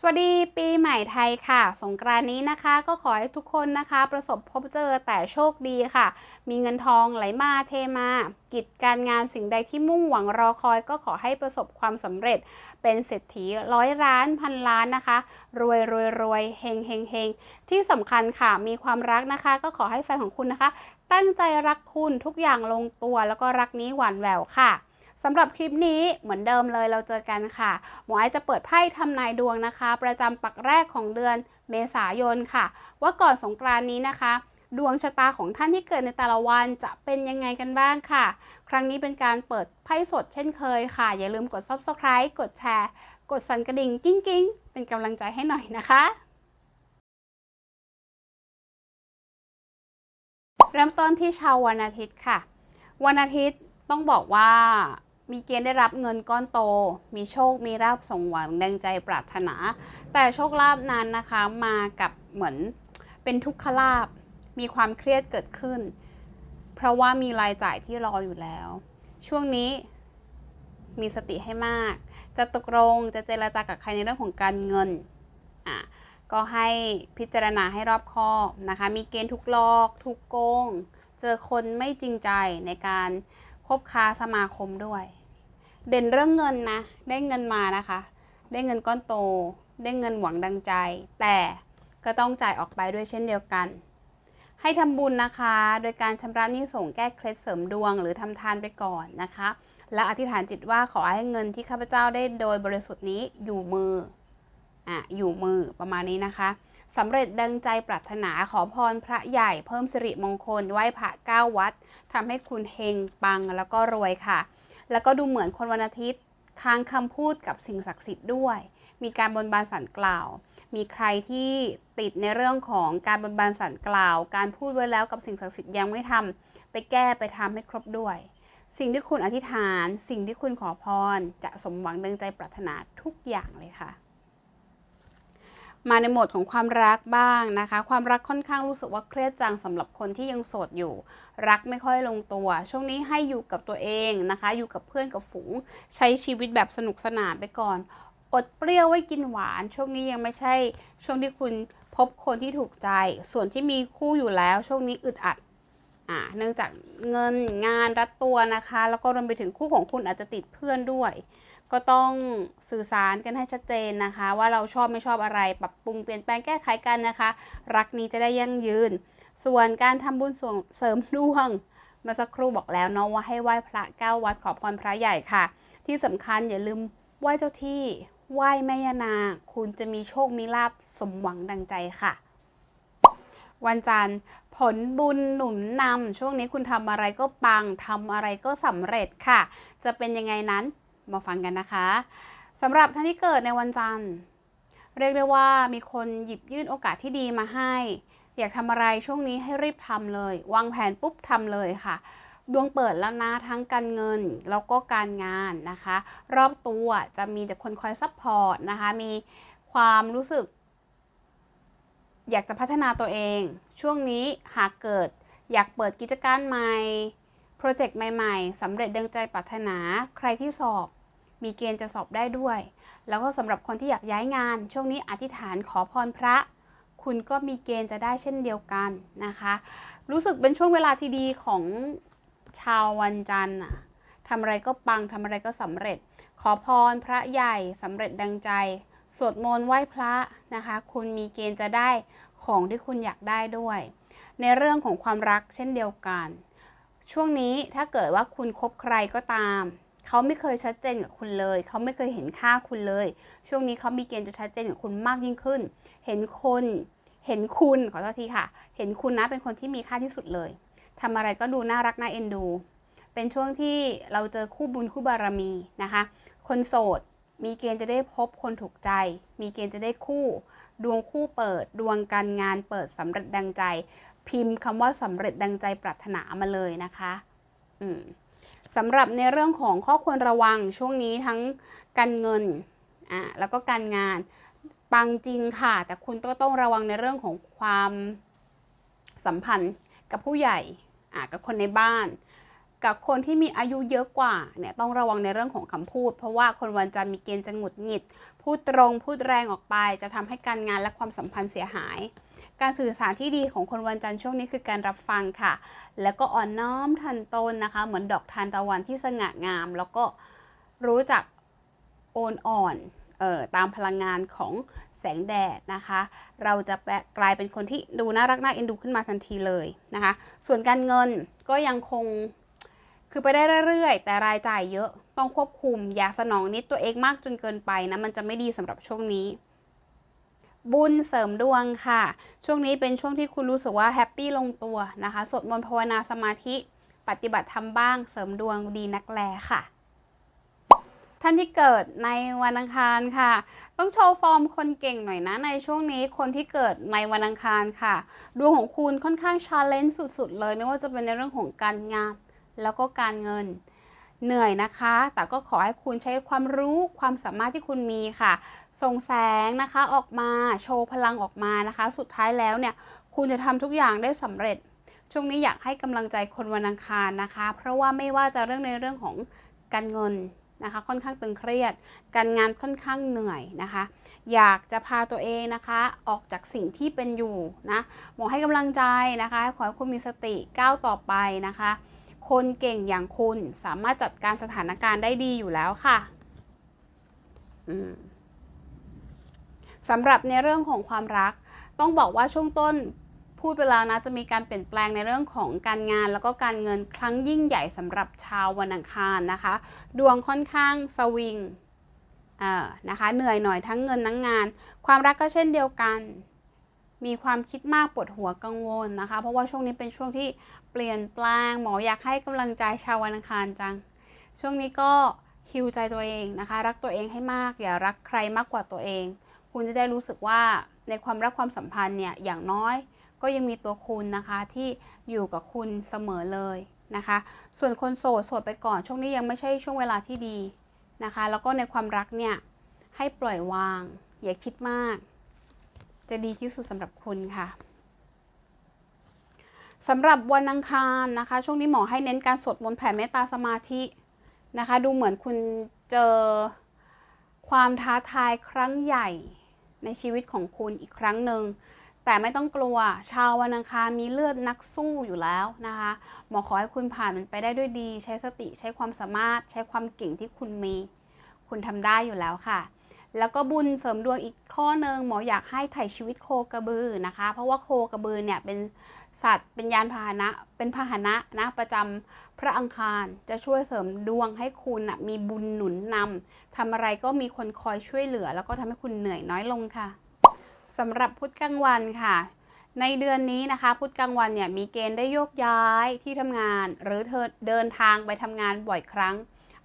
สวัสดีปีใหม่ไทยค่ะ สงกรานนี้นะคะก็ขอให้ทุกคนนะคะ ประสบพบเจอแต่โชคดีค่ะ มีเงินทองไหลมาเทมา กิจการงานสิ่งใดที่มุ่งหวังรอคอยก็ขอให้ประสบความสำเร็จ เป็นเศรษฐีร้อยล้านพันล้านนะคะ รวยรวยรวยเฮงเฮงเฮงที่สำคัญค่ะมีความรักนะคะ ก็ขอให้แฟนของคุณนะคะ ตั้งใจรักคุณทุกอย่างลงตัวแล้วก็รักนี้หวานแหววค่ะ สำหรับคลิปนี้เหมือนเดิมเลยเราเจอกันค่ะ หมอไอจะเปิดไพ่ทำนายดวงนะคะ ประจำปักแรกของเดือนเมษายนค่ะ ว่าก่อนสงกรานต์นี้นะคะ ดวงชะตาของท่านที่เกิดในแต่ละวันจะเป็นยังไงกันบ้างค่ะ ครั้งนี้เป็นการเปิดไพ่สดเช่นเคยค่ะ อย่าลืมกด subscribe กดแชร์ กดสั่นกระดิ่งกิ้งกิ้งเป็นกำลังใจให้หน่อยนะคะเริ่มต้นที่ชาววันอาทิตย์ค่ะ วันอาทิตย์ต้องบอกว่า มีเกณฑ์ได้รับเงินก้อนโต มีโชค มีราบสมหวังดังใจปรารถนา แต่โชคลาภนั้นนะคะมากับเหมือนเป็นทุกขลาภมีความเครียดเกิดขึ้น เพราะว่ามีรายจ่ายที่รออยู่แล้ว ช่วงนี้มีสติให้มาก จะตกลงจะเจรจากับใครในเรื่องของการเงินอะก็ให้พิจารณาให้รอบคอบนะคะ มีเกณฑ์ถูกหลอกถูกโกง เจอคนไม่จริงใจในการคบค้าสมาคมด้วย เด่นเรื่องเงินนะ ได้เงินมานะคะ ได้เงินก้อนโต ได้เงินหวังดังใจ แต่ก็ต้องจ่ายออกไปด้วยเช่นเดียวกัน ให้ทำบุญนะคะ โดยการชำระหนี้ส่งแก้เคล็ดเสริมดวงหรือทำทานไปก่อนนะคะ และอธิษฐานจิตว่าขอให้เงินที่ข้าพเจ้าได้โดยบริสุทธิ์นี้อยู่มืออะอยู่มือประมาณนี้นะคะสำเร็จดังใจปรารถนาขอพรพระใหญ่เพิ่มสิริมงคลไหว้พระเก้าวัดทำให้คุณเฮงปังแล้วก็รวยค่ะ แล้วก็ดูเหมือนคนวันอาทิตย์ ค้างคำพูดกับสิ่งศักดิ์สิทธิ์ด้วย มีการบนบานสันกล่าว มีใครที่ติดในเรื่องของการบนบานสันกล่าว การพูดไว้แล้วกับสิ่งศักดิ์สิทธิ์ยังไม่ทำไปแก้ไปทำให้ครบด้วย สิ่งที่คุณอธิษฐาน สิ่งที่คุณขอพร จะสมหวังดังใจปรารถนาทุกอย่างเลยค่ะ มาในโหมดของความรักบ้างนะคะ ความรักค่อนข้างรู้สึกว่าเครียดจังสำหรับคนที่ยังโสดอยู่ รักไม่ค่อยลงตัว ช่วงนี้ให้อยู่กับตัวเองนะคะ อยู่กับเพื่อนกับฝูง ใช้ชีวิตแบบสนุกสนานไปก่อน อดเปรี้ยวไว้กินหวาน ช่วงนี้ยังไม่ใช่ช่วงที่คุณพบคนที่ถูกใจ ส่วนที่มีคู่อยู่แล้ว ช่วงนี้อึดอัดอ่าเนื่องจากเงินงานรัดตัวนะคะ แล้วก็รวมไปถึงคู่ของคุณอาจจะติดเพื่อนด้วย ก็ต้องสื่อสารกันให้ชัดเจนนะคะ ว่าเราชอบไม่ชอบอะไรปรับปรุงเปลี่ยนแปลงแก้ไขกันนะคะ รักนี้จะได้ยั่งยืน ส่วนการทำบุญส่งเสริมดวงมื่อสักครู่บอกแล้วเนาะว่าให้ไหว้พระเก้าวัดขอพรพระใหญ่ค่ะ ที่สำคัญอย่าลืมไหว้เจ้าที่ไหว้แม่ยานา คุณจะมีโชคมีลาบสมหวังดังใจค่ะ วันจันทร์ผลบุญหนุนนำช่วงนี้คุณทำอะไรก็ปังทำอะไรก็สำเร็จค่ะ จะเป็นยังไงนั้น มาฟังกันนะคะสำหรับท่านที่เกิดในวันจันทร์ เรียกได้ว่ามีคนหยิบยื่นโอกาสที่ดีมาให้ อยากทำอะไรช่วงนี้ให้รีบทำเลย วางแผนปุ๊บทำเลยค่ะ ดวงเปิดแล้วนะทั้งการเงินแล้วก็การงานนะคะ รอบตัวจะมีแต่คนคอยซัพพอร์ตนะคะ มีความรู้สึก อยากจะพัฒนาตัวเอง ช่วงนี้หากเกิดอยากเปิดกิจการใหม่โปรเจกต์ใหม่ ๆสำเร็จดังใจปรารถนาใครที่สอบ มีเกณฑ์จะสอบได้ด้วย แล้วก็สำหรับคนที่อยากย้ายงาน ช่วงนี้อธิษฐานขอพรพระ คุณก็มีเกณฑ์จะได้เช่นเดียวกันนะคะ รู้สึกเป็นช่วงเวลาที่ดีของชาววันจันทร์ทำอะไรก็ปังทำอะไรก็สำเร็จ ขอพรพระใหญ่สำเร็จดังใจ สวดมนต์ไหว้พระนะคะ คุณมีเกณฑ์จะได้ของที่คุณอยากได้ด้วย ในเรื่องของความรักเช่นเดียวกัน ช่วงนี้ถ้าเกิดว่าคุณคบใครก็ตาม เขาไม่เคยชัดเจนกับคุณเลย เขาไม่เคยเห็นค่าคุณเลย ช่วงนี้เขามีเกณฑ์จะชัดเจนกับคุณมากยิ่งขึ้น เห็นคน เห็นคุณขอโทษทีค่ะ เห็นคุณนะเป็นคนที่มีค่าที่สุดเลยทำอะไรก็ดูน่ารักน่าเอ็นดู เป็นช่วงที่เราเจอคู่บุญคู่บารมีนะคะ คนโสดมีเกณฑ์จะได้พบคนถูกใจ มีเกณฑ์จะได้คู่ ดวงคู่เปิด ดวงการงานเปิดสำเร็จดังใจ พิมพ์คำว่าสำเร็จดังใจปรารถนามาเลยนะคะ อืม สำหรับในเรื่องของข้อควรระวังช่วงนี้ทั้งการเงินอ่าแล้วก็การงานปังจริงค่ะ แต่คุณก็ต้องระวังในเรื่องของความสัมพันธ์กับผู้ใหญ่อ่ากับคนในบ้าน กับคนที่มีอายุเยอะกว่าเนี่ยต้องระวังในเรื่องของคำพูด เพราะว่าคนวันจันทร์มีเกณฑ์จะหงุดหงิด พูดตรงพูดแรงออกไป จะทำให้การงานและความสัมพันธ์เสียหาย การสื่อสารที่ดีของคนวันจันทร์ช่วงนี้คือการรับฟังค่ะ แล้วก็อ่อนน้อมทันตนนะคะ เหมือนดอกทานตะวันที่สง่างาม แล้วก็รู้จักโอนอ่อนออตามพลังงานของแสงแดดนะคะ เราจะกลายเป็นคนที่ดูน่ารักน่าเอ็นดูขึ้นมาทันทีเลยนะคะ ส่วนการเงินก็ยังคงคือไปได้เรื่อยๆ แต่รายจ่ายเยอะต้องควบคุมอย่าสนองนิดตัวเองมากจนเกินไปนะมันจะไม่ดีสำหรับช่วงนี้ บุญเสริมดวงค่ะ ช่วงนี้เป็นช่วงที่คุณรู้สึกว่าแฮปปี้ลงตัวนะคะสวดมนต์ภาวนาสมาธิ ปฏิบัติธรรมบ้างเสริมดวงดีนักแลค่ะ ท่านที่เกิดในวันอังคารค่ะ ต้องโชว์ฟอร์มคนเก่งหน่อยนะ ในช่วงนี้คนที่เกิดในวันอังคารค่ะ ดวงของคุณค่อนข้างชาเลนจ์สุด ๆ เลยไม่ว่าจะเป็นในเรื่องของการงาน แล้วก็การเงินเหนื่อยนะคะ แต่ก็ขอให้คุณใช้ความรู้ความสามารถที่คุณมีค่ะ ส่งแสงนะคะออกมาโชว์พลังออกมานะคะ สุดท้ายแล้วเนี่ยคุณจะทำทุกอย่างได้สำเร็จ ช่วงนี้อยากให้กำลังใจคนวันอังคารนะคะ เพราะว่าไม่ว่าจะเรื่องในเรื่องของการเงินนะคะ ค่อนข้างตึงเครียด การงานค่อนข้างเหนื่อยนะคะ อยากจะพาตัวเองนะคะ ออกจากสิ่งที่เป็นอยู่นะหมอให้กำลังใจนะคะขอให้คุณมีสติก้าวต่อไปนะคะ คนเก่งอย่างคุณสามารถจัดการสถานการณ์ได้ดีอยู่แล้วค่ะ อืม สำหรับในเรื่องของความรัก ต้องบอกว่าช่วงต้นพูดไปแล้วนะจะมีการเปลี่ยนแปลงในเรื่องของการงาน แล้วก็การเงินครั้งยิ่งใหญ่สำหรับชาววันอังคารนะคะ ดวงค่อนข้างสวิงนะคะเหนื่อยหน่อยทั้งเงินทั้งงาน ความรักก็เช่นเดียวกัน มีความคิดมากปวดหัวกังวลนะคะ เพราะว่าช่วงนี้เป็นช่วงที่เปลี่ยนแปลงหมออยากให้กำลังใจชาววันอังคารจัง ช่วงนี้ก็ฮิวใจตัวเองนะคะ รักตัวเองให้มากอย่ารักใครมากกว่าตัวเอง คุณจะได้รู้สึกว่าในความรักความสัมพันธ์เนี่ยอย่างน้อยก็ยังมีตัวคุณนะคะที่อยู่กับคุณเสมอเลยนะคะ ส่วนคนโสดโสดไปก่อนช่วงนี้ยังไม่ใช่ช่วงเวลาที่ดีนะคะ แล้วก็ในความรักเนี่ยให้ปล่อยวาง อย่าคิดมาก จะดีที่สุดสำหรับคุณค่ะสำหรับวันอังคารนะคะ ช่วงนี้หมอให้เน้นการสวดมนต์แผ่เมตตาสมาธินะคะ ดูเหมือนคุณเจอความท้าทายครั้งใหญ่ ในชีวิตของคุณอีกครั้งหนึ่งแต่ไม่ต้องกลัว ชาววันอังคารมีเลือดนักสู้อยู่แล้วนะคะหมอขอให้คุณผ่านมันไปได้ด้วยดี ใช้สติใช้ความสามารถ ใช้ความเก่งที่คุณมี คุณทำได้อยู่แล้วค่ะ แล้วก็บุญเสริมดวงอีกข้อหนึ่งหมออยากให้ไถ่ชีวิตโคกระบือนะคะ เพราะว่าโคกระบือเนี่ยเป็น สัตว์เป็นยานพาหนะ เป็นพาหนะนะประจำพระอังคารจะช่วยเสริมดวงให้คุณนะมีบุญหนุนนำทำอะไรก็มีคนคอยช่วยเหลือ แล้วก็ทำให้คุณเหนื่อยน้อยลงค่ะสำหรับพุธกลางวันค่ะ ในเดือนนี้นะคะพุธกลางวันเนี่ยมีเกณฑ์ได้โยกย้ายที่ทำงาน หรือเธอเดินทางไปทำงานบ่อยครั้ง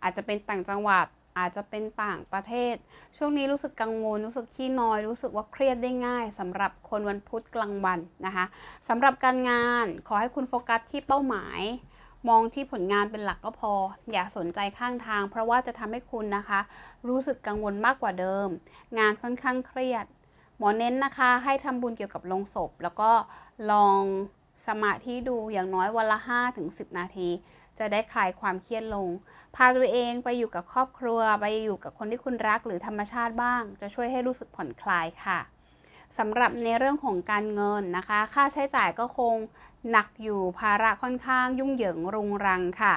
อาจจะเป็นต่างจังหวัด อาจจะเป็นต่างประเทศ ช่วงนี้รู้สึกกังวล รู้สึกขี้นอย รู้สึกว่าเครียดได้ง่ายสำหรับคนวันพุธกลางวันนะคะสำหรับการงานขอให้คุณโฟกัสที่เป้าหมาย มองที่ผลงานเป็นหลักก็พอ อย่าสนใจข้างทาง เพราะว่าจะทำให้คุณนะคะ รู้สึกกังวลมากกว่าเดิม งานค่อนข้างเครียด หมอเน้นนะคะ ให้ทำบุญเกี่ยวกับลงศพ แล้วก็ลองสมาธิดูอย่างน้อยวันละ 5-10 นาที จะได้คลายความเครียดลง พาตัวเองไปอยู่กับครอบครัว ไปอยู่กับคนที่คุณรักหรือธรรมชาติบ้าง จะช่วยให้รู้สึกผ่อนคลายค่ะสำหรับในเรื่องของการเงินนะคะ ค่าใช้จ่ายก็คงหนักอยู่ภาระค่อนข้างยุ่งเหยิงรุงรังค่ะ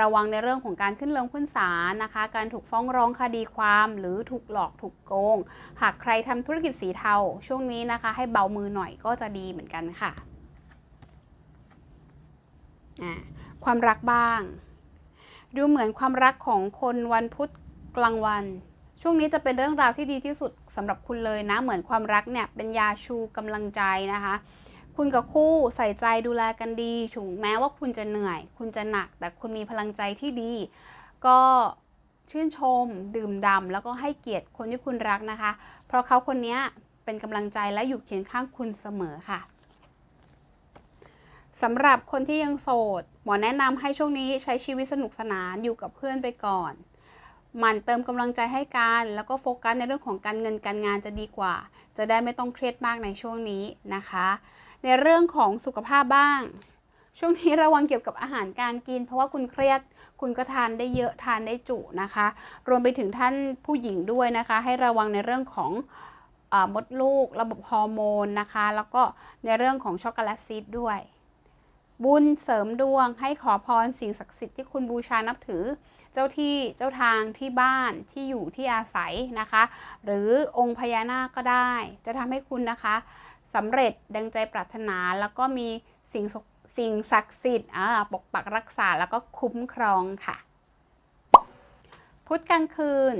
ระวังในเรื่องของการขึ้นลงขึ้นศาลนะคะ การถูกฟ้องร้องคดีความหรือถูกหลอกถูกโกง หากใครทำธุรกิจสีเทาช่วงนี้นะคะ ให้เบามือหน่อยก็จะดีเหมือนกันค่ะอ่า ความรักบ้าง ดูเหมือนความรักของคนวันพุธกลางวัน ช่วงนี้จะเป็นเรื่องราวที่ดีที่สุดสำหรับคุณเลยนะ เหมือนความรักเนี่ยเป็นยาชูกำลังใจนะคะ คุณกับคู่ใส่ใจดูแลกันดีถึงแม้ว่าคุณจะเหนื่อย คุณจะหนัก แต่คุณมีพลังใจที่ดี ก็ชื่นชม ดื่มด่ำแล้วก็ให้เกียรติคนที่คุณรักนะคะ เพราะเขาคนนี้เป็นกำลังใจและอยู่เคียงข้างคุณเสมอค่ะ สำหรับคนที่ยังโสด หมอแนะนำให้ช่วงนี้ใช้ชีวิตสนุกสนานอยู่กับเพื่อนไปก่อน มันเติมกำลังใจให้กัน แล้วก็โฟกัสในเรื่องของการเงินการงานจะดีกว่า จะได้ไม่ต้องเครียดมากในช่วงนี้นะคะ ในเรื่องของสุขภาพบ้าง ช่วงนี้ระวังเกี่ยวกับอาหารการกิน เพราะว่าคุณเครียดคุณก็ทานได้เยอะทานได้จุนะคะ รวมไปถึงท่านผู้หญิงด้วยนะคะ ให้ระวังในเรื่องของอมดลูก ระบบฮอร์โมนนะคะ แล้วก็ในเรื่องของช็อกโกแลตซีดด้วย บุญเสริมดวง ให้ขอพรสิ่งศักดิ์สิทธิ์ที่คุณบูชานับถือ เจ้าที่เจ้าทางที่บ้านที่อยู่ที่อาศัยนะคะ หรือองค์พญานาคก็ได้ จะทำให้คุณนะคะสำเร็จดังใจปรารถนาแล้วก็มีสิ่งศักสิ่งศักดิ์สิทธิ์ปกปักรักษาแล้วก็คุ้มครองค่ะ พุธกลางคืน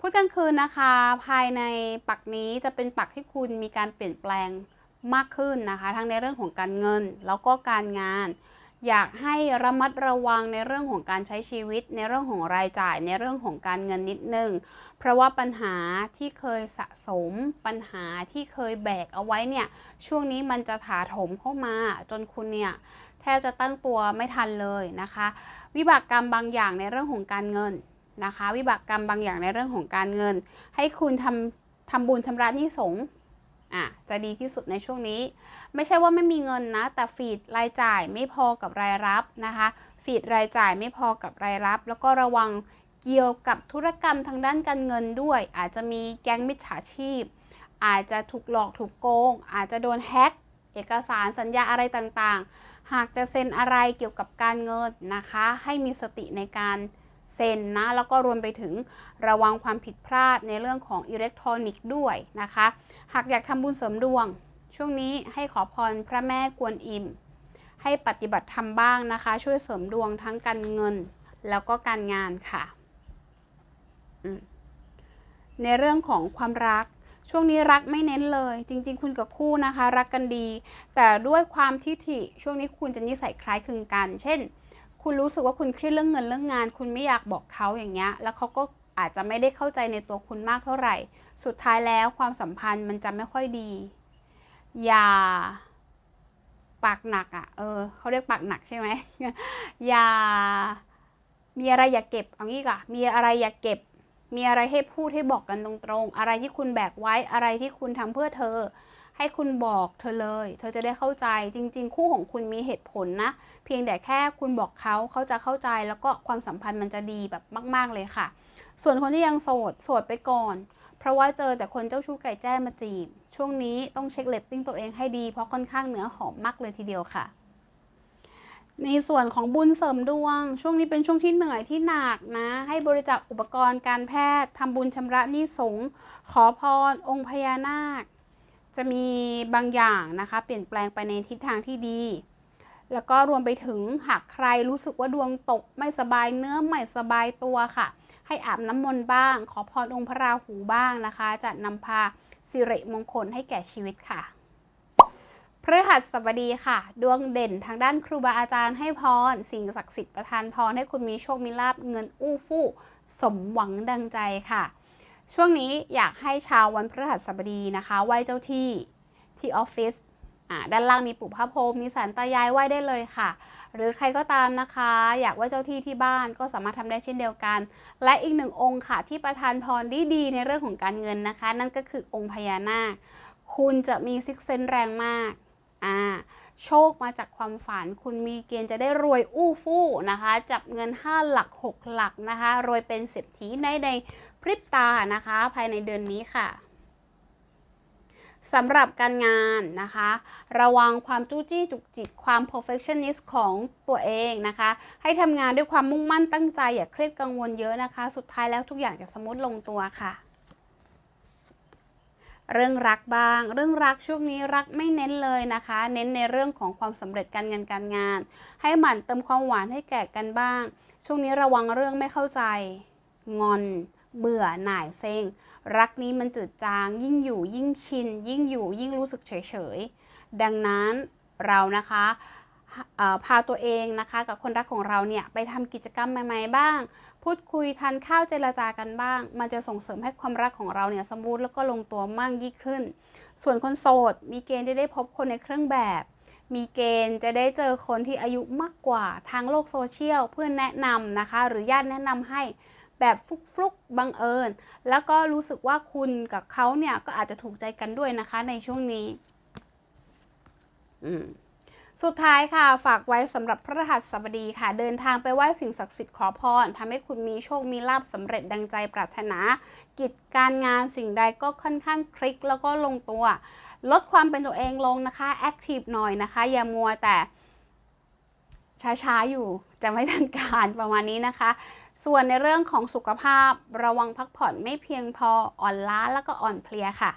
พุธกลางคืนนะคะ ภายในปักนี้จะเป็นปักที่คุณมีการเปลี่ยนแปลง มากขึ้นนะคะ ทั้งในเรื่องของการเงินแล้วก็การงาน อยากให้ระมัดระวังในเรื่องของการใช้ชีวิต ในเรื่องของรายจ่าย ในเรื่องของการเงินนิดนึง เพราะว่าปัญหาที่เคยสะสม ปัญหาที่เคยแบกเอาไว้เนี่ย ช่วงนี้มันจะถาโถมเข้ามา จนคุณเนี่ยแทบจะตั้งตัวไม่ทันเลยนะคะ วิบากกรรมบางอย่างในเรื่องของการเงินนะคะ วิบากกรรมบางอย่างในเรื่องของการเงิน ให้คุณทำทำบุญชำระหนี้สง อะจะดีที่สุดในช่วงนี้ ไม่ใช่ว่าไม่มีเงินนะ แต่ฟีดรายจ่ายไม่พอกับรายรับนะคะ ฟีดรายจ่ายไม่พอกับรายรับ แล้วก็ระวังเกี่ยวกับธุรกรรมทางด้านการเงินด้วย อาจจะมีแก๊งมิจฉาชีพ อาจจะถูกหลอกถูกโกง อาจจะโดนแฮ็กเอกสารสัญญาอะไรต่างๆ หากจะเซ็นอะไรเกี่ยวกับการเงินนะคะ ให้มีสติในการเซ็นนะแล้วก็รวมไปถึงระวังความผิดพลาดในเรื่องของอิเล็กทรอนิกส์ด้วยนะคะ หากอยากทำบุญเสริมดวง ช่วงนี้ให้ขอพรพระแม่กวนอิม ให้ปฏิบัติธรรมบ้างนะคะ ช่วยเสริมดวงทั้งการเงิน แล้วก็การงานค่ะ ในเรื่องของความรักช่วงนี้รักไม่เน้นเลย จริง ๆ คุณกับคู่นะคะ รักกันดี แต่ด้วยความทิฐิช่วงนี้คุณจะนิสัยคล้ายคลึงกัน เช่น คุณรู้สึกว่าคุณเครียดเรื่องเงินเรื่องงาน คุณไม่อยากบอกเขาอย่างเงี้ย แล้วเขาก็อาจจะไม่ได้เข้าใจในตัวคุณมากเท่าไหร่ สุดท้ายแล้วความสัมพันธ์มันจะไม่ค่อยดี อย่าปากหนักอะ่ะ เออเขาเรียกปากหนักใช่ไหมอย่ามีอะไรอย่าเก็บเอางี้ก่อนมีอะไรอย่าเก็บ มีอะไรให้พูดให้บอกกันตรงๆ อะไรที่คุณแบกไว้อะไรที่คุณทำเพื่อเธอ ให้คุณบอกเธอเลย เธอจะได้เข้าใจจริง ๆ คู่ของคุณมีเหตุผลนะ เพียงแต่แค่คุณบอกเขาเขาจะเข้าใจแล้วก็ความสัมพันธ์มันจะดีแบบมาก ๆเลยค่ะ ส่วนคนที่ยังโสดโสดไปก่อน ราะว่าเจอแต่คนเจ้าชู้ไก่แจ้มาจีบ ช่วงนี้ต้องเช็คเลตติ้งตัวเองให้ดี เพราะค่อนข้างเนื้อหอมมากเลยทีเดียวค่ะ ในส่วนของบุญเสริมดวง ช่วงนี้เป็นช่วงที่เหนื่อยที่หนักนะ ให้บริจาคอุปกรณ์การแพทย์ทำบุญชำระหนี้สงขอพรองค์พญานาค จะมีบางอย่างนะคะ เปลี่ยนแปลงไปในทิศทางที่ดีแล้วก็รวมไปถึงหากใครรู้สึกว่าดวงตกไม่สบายเนื้อไม่สบายตัวค่ะ ให้อาบน้ำมนต์บ้าง ขอพรองค์พระราหูบ้างนะคะ จะนำพาสิริมงคลให้แก่ชีวิตค่ะพฤหัสบดีค่ะ ดวงเด่นทางด้านครูบาอาจารย์ให้พร สิ่งศักดิ์สิทธิ์ประทานพรให้คุณมีโชคมีลาบเงินอู้ฟู่สมหวังดังใจค่ะ ช่วงนี้อยากให้ชาววันพฤหัสบดีนะคะ ไหว้เจ้าที่ที่ออฟฟิศด้านล่างมีปู่พระพรหมมีสารตายายไหว้ได้เลยค่ะ หรือใครก็ตามนะคะ อยากไหว้เจ้าที่ที่บ้านก็สามารถทำได้เช่นเดียวกัน และอีกหนึ่งองค์ค่ะที่ประทานพรดีดีในเรื่องของการเงินนะคะ นั่นก็คือองค์พญานาค คุณจะมีซิกเซนแรงมากอ่าโชคมาจากความฝัน คุณมีเกณฑ์จะได้รวยอู้ฟู่นะคะ จับเงิน 5 หลัก 6 หลักนะคะ รวยเป็นเศรษฐีในในพริบตานะคะ ภายในเดือนนี้ค่ะ สำหรับการงานนะคะ ระวังความจู้จี้จุกจิกความ perfectionist ของตัวเองนะคะ ให้ทำงานด้วยความมุ่งมั่นตั้งใจ อย่าเครียดกังวลเยอะนะคะ สุดท้ายแล้วทุกอย่างจะสมมติลงตัวค่ะ เรื่องรักบ้าง เรื่องรักช่วงนี้รักไม่เน้นเลยนะคะ เน้นในเรื่องของความสำเร็จการเงินการงาน ให้หมั่นเติมความหวานให้แก่กันบ้าง ช่วงนี้ระวังเรื่องไม่เข้าใจ งอน เบื่อหน่ายเซ็ง รักนี้มันจืดจาง ยิ่งอยู่ยิ่งชิน ยิ่งอยู่ยิ่งรู้สึกเฉยๆ ดังนั้นเรานะคะพาตัวเองนะคะกับคนรักของเราเนี่ยไปทำกิจกรรมใหม่ๆบ้าง พูดคุยทานข้าวเจรจากันบ้าง มันจะส่งเสริมให้ความรักของเราเนี่ยสมบูรณ์แล้วก็ลงตัวมากยิ่งขึ้น ส่วนคนโสด มีเกณฑ์จะได้พบคนในเครื่องแบบ มีเกณฑ์จะได้เจอคนที่อายุมากกว่าทางโลกโซเชียลเพื่อนแนะนำนะคะ หรือญาติแนะนำให้ แบบฟลุกๆบังเอิญ แล้วก็รู้สึกว่าคุณกับเขาเนี่ยก็อาจจะถูกใจกันด้วยนะคะในช่วงนี้สุดท้ายค่ะ ฝากไว้สำหรับพระรหัสบดีค่ะ เดินทางไปไหว้สิ่งศักดิ์สิทธิ์ขอพรทำให้คุณมีโชคมีลาบสำเร็จดังใจปรารถนา กิจการงานสิ่งใดก็ค่อนข้างคลิกแล้วก็ลงตัว ลดความเป็นตัวเองลงนะคะแอคทีฟหน่อยนะคะ อย่ามัวแต่ช้าๆอยู่จะไม่ทันการประมาณนี้นะคะ ส่วนในเรื่องของสุขภาพระวังพักผ่อนไม่เพียงพออ่อนล้าแล้วก็อ่อนเพลียค่ะ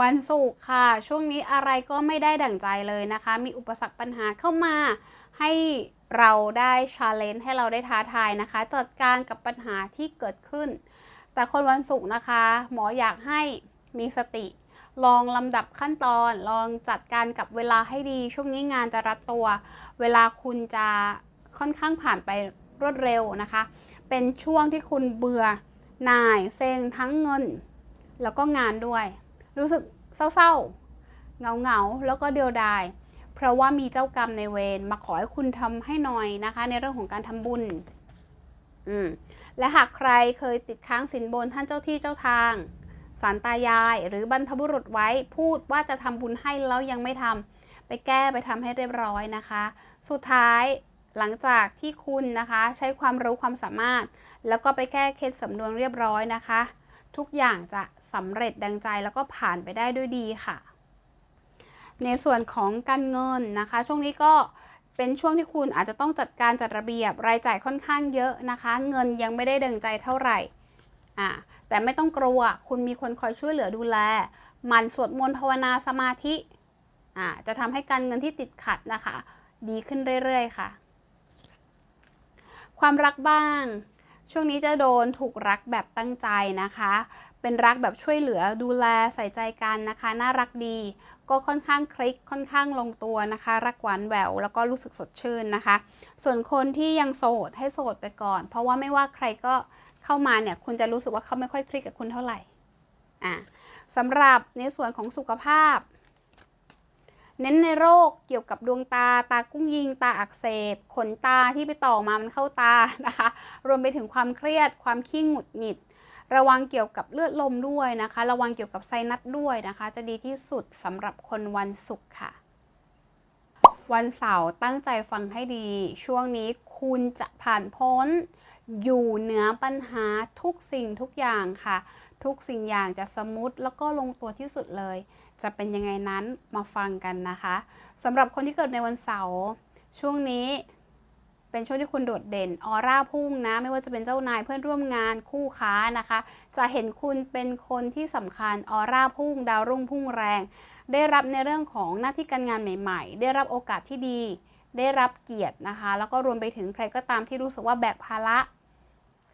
วันศุกร์ค่ะ ช่วงนี้อะไรก็ไม่ได้ดั่งใจเลยนะคะ มีอุปสรรคปัญหาเข้ามาให้เราได้ชาเลนจ์ให้เราได้ท้าทายนะคะ จัดการกับปัญหาที่เกิดขึ้น แต่คนวันศุกร์นะคะ หมออยากให้มีสติ ลองลำดับขั้นตอน ลองจัดการกับเวลาให้ดี ช่วงนี้งานจะรัดตัว เวลาคุณจะค่อนข้างผ่านไปรวดเร็วนะคะ เป็นช่วงที่คุณเบื่อหน่ายเซ็งทั้งเงิน แล้วก็งานด้วย รู้สึกเศร้าๆเหงาๆแล้วก็เดียวดาย เพราะว่ามีเจ้ากรรมในเวรมาขอให้คุณทำให้หน่อยนะคะ ในเรื่องของการทำบุญอืมและหากใครเคยติดค้างสินบนท่านเจ้าที่เจ้าทางสารตายาย หรือบรรพบุรุษไว้พูดว่าจะทำบุญให้แล้วยังไม่ทำไปแก้ไปทำให้เรียบร้อยนะคะ สุดท้าย หลังจากที่คุณนะคะใช้ความรู้ความสามารถ แล้วก็ไปแก้เคล็ดสำนวนเรียบร้อยนะคะ ทุกอย่างจะสำเร็จดังใจแล้วก็ผ่านไปได้ด้วยดีค่ะ ในส่วนของการเงินนะคะ ช่วงนี้ก็เป็นช่วงที่คุณอาจจะต้องจัดการจัดระเบียบรายจ่ายค่อนข้างเยอะนะคะ เงินยังไม่ได้ดังใจเท่าไหร่อ่าแต่ไม่ต้องกลัวคุณมีคนคอยช่วยเหลือดูแล มันสวดมนต์ภาวนาสมาธิอ่าจะทำให้การเงินที่ติดขัดนะคะ ดีขึ้นเรื่อยๆค่ะ ความรักบ้าง ช่วงนี้จะโดนถูกรักแบบตั้งใจนะคะ เป็นรักแบบช่วยเหลือดูแลใส่ใจกันนะคะ น่ารักดี ก็ค่อนข้างคลิกค่อนข้างลงตัวนะคะ รักหวานแหววแล้วก็รู้สึกสดชื่นนะคะ ส่วนคนที่ยังโสดให้โสดไปก่อน เพราะว่าไม่ว่าใครก็เข้ามาเนี่ยคุณจะรู้สึกว่าเขาไม่ค่อยคลิกกับคุณเท่าไหร่อ่าสำหรับในส่วนของสุขภาพ เน้นในโรคเกี่ยวกับดวงตา ตากุ้งยิง ตาอักเสบ ขนตาที่ไปต่อมามันเข้าตานะคะ รวมไปถึงความเครียด ความขี้หงุดหงิด ระวังเกี่ยวกับเลือดลมด้วยนะคะ ระวังเกี่ยวกับไซนัสด้วยนะคะ จะดีที่สุดสำหรับคนวันศุกร์ค่ะ วันเสาร์ตั้งใจฟังให้ดี ช่วงนี้คุณจะผ่านพ้น อยู่เหนือปัญหาทุกสิ่งทุกอย่างค่ะ ทุกสิ่งอย่างจะสมูทแล้วก็ลงตัวที่สุดเลย จะเป็นยังไงนั้นมาฟังกันนะคะสำหรับคนที่เกิดในวันเสาร์ช่วงนี้เป็นช่วงที่คุณโดดเด่นออร่าพุ่งนะ ไม่ว่าจะเป็นเจ้านายเพื่อนร่วมงานคู่ค้านะคะ จะเห็นคุณเป็นคนที่สำคัญออร่าพุ่ง ดาวรุ่งพุ่งแรง ได้รับในเรื่องของหน้าที่การงานใหม่ ๆ ได้รับโอกาสที่ดี ได้รับเกียรตินะคะ แล้วก็รวมไปถึงใครก็ตามที่รู้สึกว่าแบกภาระ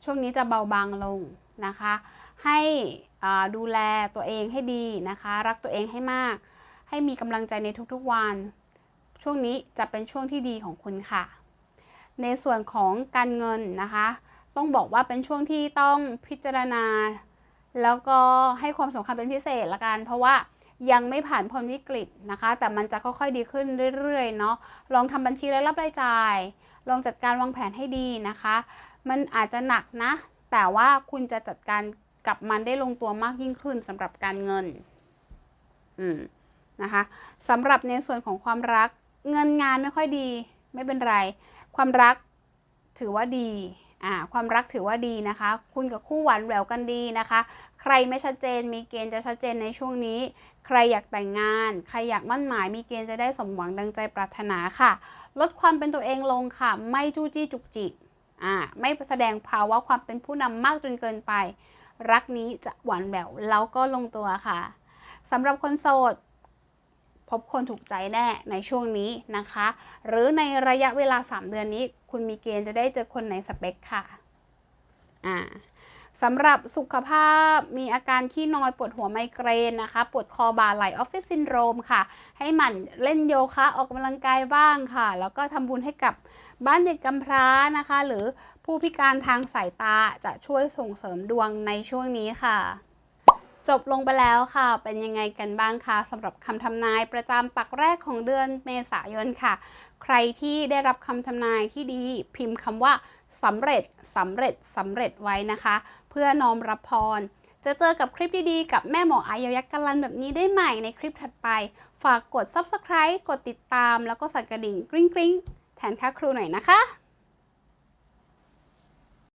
ช่วงนี้จะเบาบางลงนะคะ ให้ดูแลตัวเองให้ดีนะคะ รักตัวเองให้มาก ให้มีกำลังใจในทุกๆวัน ช่วงนี้จะเป็นช่วงที่ดีของคุณค่ะ ในส่วนของการเงินนะคะ ต้องบอกว่าเป็นช่วงที่ต้องพิจารณา แล้วก็ให้ความสำคัญเป็นพิเศษละกัน เพราะว่ายังไม่ผ่านพ้นวิกฤตนะคะ แต่มันจะค่อยๆดีขึ้นเรื่อยๆเนาะลองทำบัญชีรายรับรายจ่าย ลองจัดการวางแผนให้ดีนะคะ มันอาจจะหนักนะ แต่ว่าคุณจะจัดการ กับมันได้ลงตัวมากยิ่งขึ้นสำหรับการเงิน อืมนะคะสำหรับในส่วนของความรักเงินงานไม่ค่อยดี ไม่เป็นไร ความรักถือว่าดีอ่าความรักถือว่าดีนะคะ คุณกับคู่หวานแหววกันดีนะคะ ใครไม่ชัดเจนมีเกณฑ์จะชัดเจนในช่วงนี้ ใครอยากแต่งงาน ใครอยากมั่นหมาย มีเกณฑ์จะได้สมหวังดังใจปรารถนาค่ะ ลดความเป็นตัวเองลงค่ะ ไม่จู้จี้จุกจิกอ่าไม่แสดงภาวะความเป็นผู้นำมากจนเกินไป รักนี้จะหวานแหววแล้วก็ลงตัวค่ะสำหรับคนโสด พบคนถูกใจแน่ในช่วงนี้นะคะ หรือในระยะเวลา 3 เดือนนี้ คุณมีเกณฑ์จะได้เจอคนในสเปคค่ะอ่าสำหรับสุขภาพมีอาการขี้นอยปวดหัวไมเกรนนะคะ ปวดคอบ่าไหลออฟฟิศซินโดรมค่ะ ให้หมั่นเล่นโยคะออกกำลังกายบ้างค่ะ แล้วก็ทำบุญให้กับบ้านเด็กกำพร้านะคะ หรือ ผู้พิการทางสายตาจะช่วยส่งเสริมดวงในช่วงนี้ค่ะ จบลงไปแล้วค่ะ เป็นยังไงกันบ้างคะสำหรับคำทำนายประจำปักแรกของเดือนเมษายนค่ะ ใครที่ได้รับคำทำนายที่ดีพิมพ์คำว่าสำเร็จสำเร็จสำเร็จไว้นะคะ เพื่อน้อมรับพร จะเจอกับคลิปดีๆ กับแม่หมออายยักษ์กันลันแบบนี้ได้ใหม่ในคลิปถัดไป ฝากกด subscribe กดติดตาม แล้วก็สั่นกระดิ่งกริ๊งๆแทนค่าครูหน่อยนะคะ